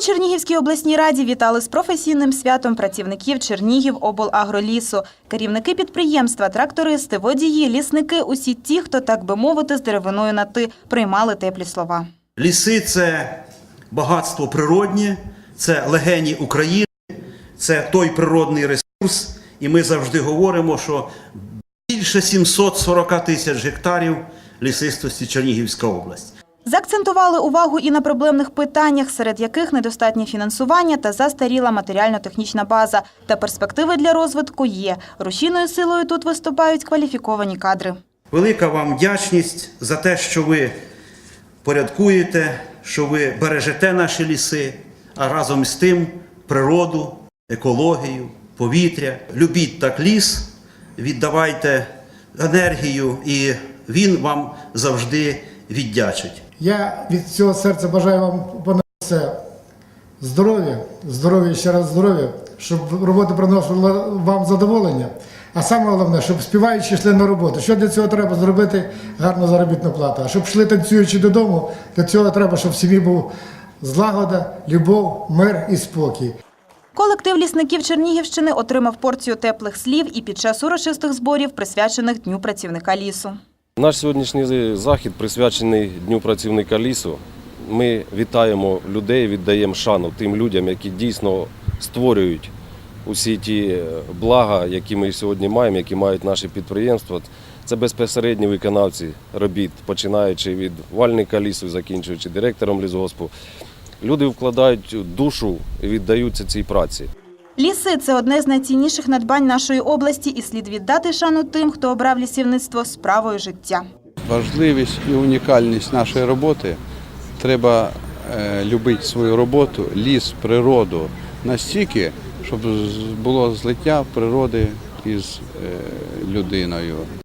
Чернігівській обласній раді вітали з професійним святом працівників Чернігів облагролісу. Керівники підприємства, трактористи, водії, лісники – усі ті, хто, так би мовити, з деревиною на «ти» приймали теплі слова. Ліси це багатство природнє, це легені України, це той природний ресурс. І ми завжди говоримо, що більше 740 тисяч гектарів лісистості Чернігівська область. Заакцентували увагу і на проблемних питаннях, серед яких недостатнє фінансування та застаріла матеріально-технічна база. Та перспективи для розвитку є. Рушійною силою тут виступають кваліфіковані кадри. Велика вам вдячність за те, що ви порядкуєте, що ви бережете наші ліси, а разом з тим природу, екологію, повітря. Любіть так ліс, віддавайте енергію, і він вам завжди віддячить. Я від цього серця бажаю вам понад все здоров'я, здоров'я, ще раз здоров'я, щоб робота приносила вам задоволення. А саме головне, щоб співаючи йшли на роботу. Що для цього треба зробити? Гарну заробітну плату. А щоб йшли танцюючи додому, для цього треба, щоб в сім'ї був злагода, любов, мир і спокій. Колектив лісників Чернігівщини отримав порцію теплих слів і під час урочистих зборів, присвячених Дню працівника лісу. Наш сьогоднішній захід присвячений Дню працівника лісу. Ми вітаємо людей, віддаємо шану тим людям, які дійсно створюють усі ті е, блага, які ми сьогодні маємо, які мають наші підприємства. Це безпосередні виконавці робіт, починаючи від вальника лісу, закінчуючи директором лісгоспу. Люди вкладають душу і віддаються цій праці. Ліси – це одне з найцінніших надбань нашої області і слід віддати шану тим, хто обрав лісівництво справою життя. важливість і унікальність нашої роботи. Треба е, любити свою роботу, ліс, природу настільки, щоб було злиття природи із е, людиною.